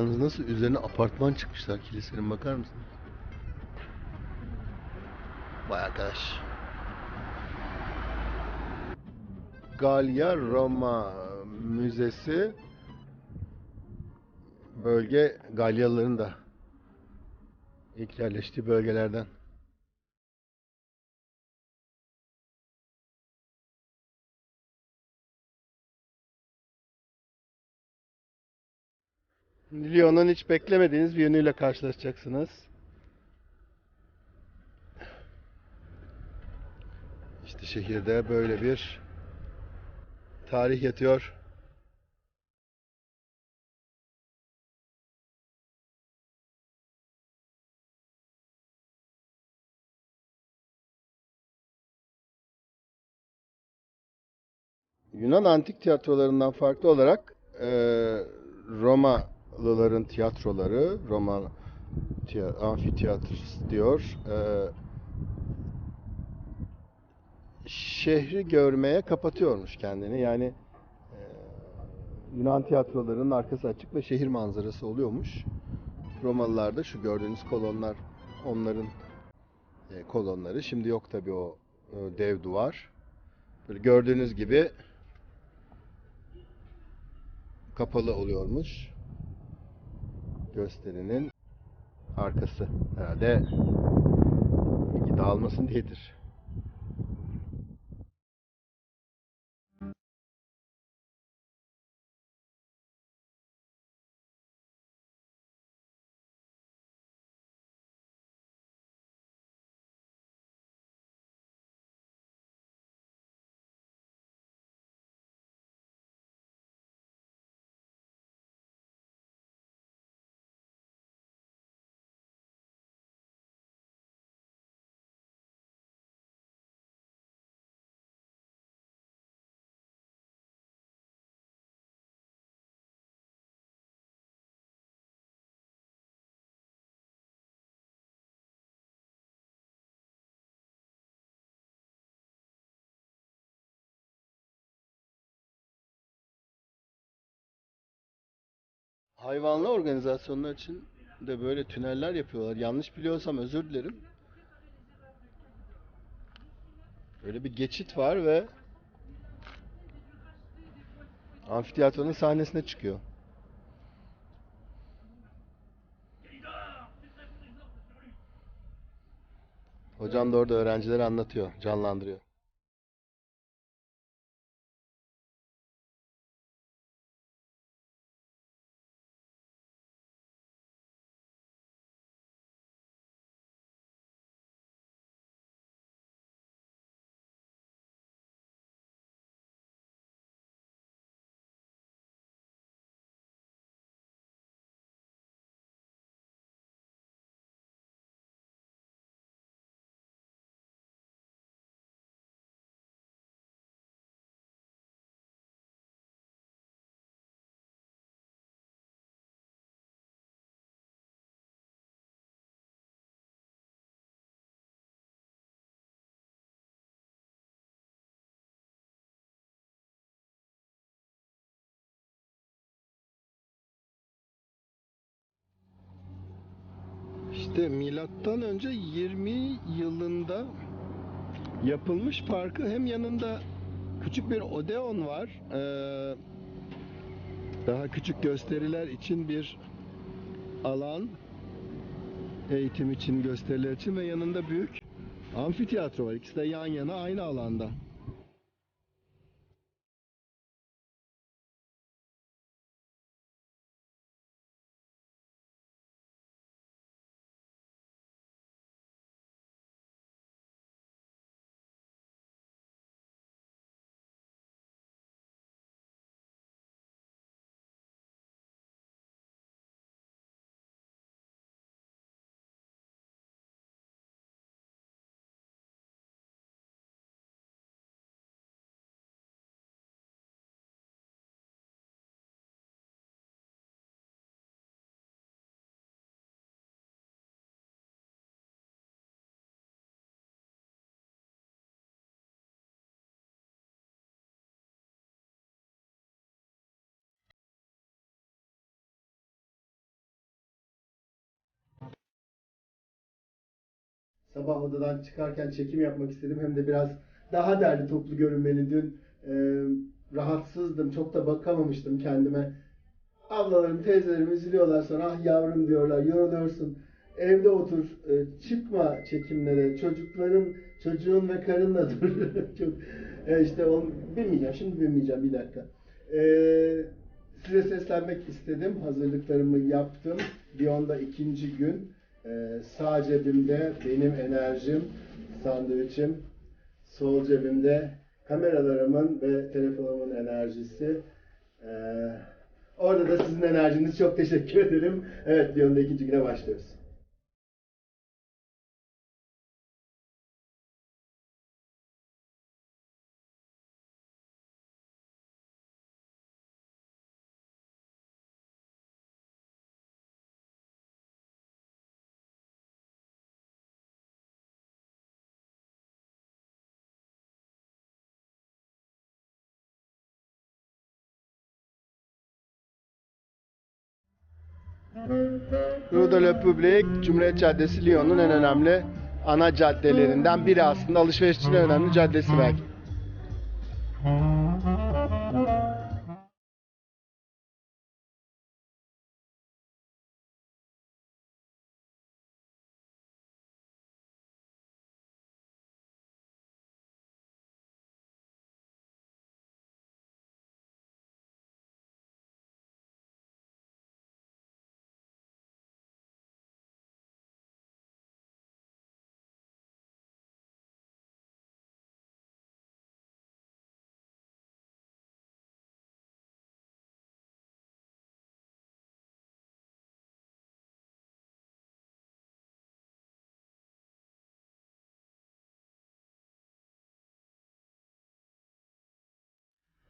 Yalnız nasıl üzerine apartman çıkmışlar kilisenin bakar mısın? Vay arkadaş. Galya Roma Müzesi bölge Galyalıların da ilk yerleştiği bölgelerden. Lyon'un hiç beklemediğiniz bir yönüyle karşılaşacaksınız. İşte şehirde böyle bir tarih yatıyor. Yunan antik tiyatrolarından farklı olarak eee, Romalıların tiyatroları, Roma amfiteyatrosu diyor, eee, şehri görmeye kapatıyormuş kendini. Yani eee, Yunan tiyatrolarının arkası açık ve şehir manzarası oluyormuş. Romalılarda şu gördüğünüz kolonlar onların e, kolonları. Şimdi yok tabii o e, dev duvar. Böyle gördüğünüz gibi kapalı oluyormuş. Gösterinin arkası. Herhalde dağılmasın diyedir. Hayvanlı organizasyonlar için de böyle tüneller yapıyorlar. Yanlış biliyorsam özür dilerim. Böyle bir geçit var ve amfiteyatronun sahnesine çıkıyor. Hocam da orada öğrencilere anlatıyor, canlandırıyor. İşte milattan önce 20 yılında yapılmış parkı hem yanında küçük bir odeon var. Ee, daha küçük gösteriler için bir alan eğitim için gösteriler için ve yanında büyük amfiteyatro var. İkisi de yan yana aynı alanda. Sabah odadan çıkarken çekim yapmak istedim. Hem de biraz daha derli toplu görünmeni dün e, rahatsızdım. Çok da bakamamıştım kendime. Ablalarım, teyzelerim üzülüyorlar sonra ah yavrum diyorlar yoruluyorsun. Evde otur, e, çıkma çekimlere, çocukların, çocuğun ve karınla dur. Çok e, işte onu bilmeyeceğim, şimdi bilmeyeceğim bir dakika. E, size seslenmek istedim, hazırlıklarımı yaptım. Beyond'da ikinci gün. E, sağ cebimde benim enerjim, sandviçim, sol cebimde kameralarımın ve telefonumun enerjisi. E, orada da sizin enerjiniz çok teşekkür ederim. Evet, Beyond'da ikinci güne başlıyoruz. La Publique, Cumhuriyet Caddesi Lyon'un en önemli ana caddelerinden biri aslında. Alışveriş için önemli caddesi belki.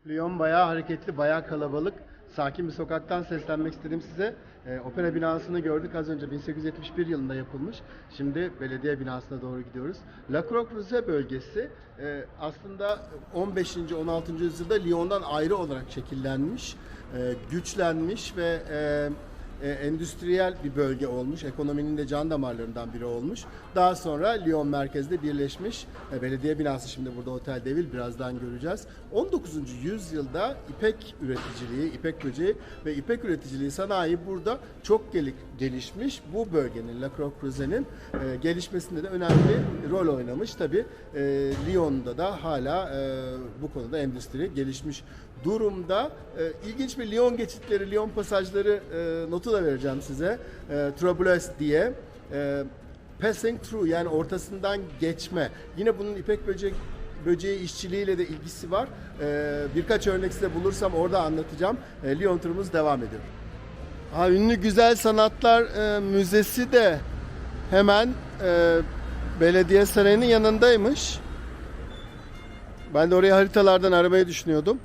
Lyon bayağı hareketli, bayağı kalabalık. Sakin bir sokaktan seslenmek istedim size. Ee, opera binasını gördük az önce 1871 yılında yapılmış. Şimdi belediye binasına doğru gidiyoruz. La Croix-Rousse bölgesi e, aslında 15. 16. yüzyılda Lyon'dan ayrı olarak şekillenmiş, e, güçlenmiş ve e, e, endüstriyel bir bölge olmuş. Ekonominin de can damarlarından biri olmuş. Daha sonra Lyon merkezde birleşmiş. E, belediye binası şimdi burada Otel Devil birazdan göreceğiz. 19. yüzyılda ipek üreticiliği, ipek böceği ve ipek üreticiliği sanayi burada çok geli- gelişmiş. Bu bölgenin, La Croix-Rousse'nin e, gelişmesinde de önemli rol oynamış. Tabi Lyon'da da hala e, bu konuda endüstri gelişmiş durumda. E, ilginç bir Lyon geçitleri, Lyon pasajları e, notu da vereceğim size. E, Troubles diye. E, passing through yani ortasından geçme. Yine bunun ipek böcek böceği işçiliğiyle de ilgisi var. E, birkaç örnek size bulursam orada anlatacağım. E, Lyon turumuz devam ediyor. Ha, ünlü Güzel Sanatlar e, Müzesi de hemen e, belediye sarayının yanındaymış. Ben de oraya haritalardan aramayı düşünüyordum.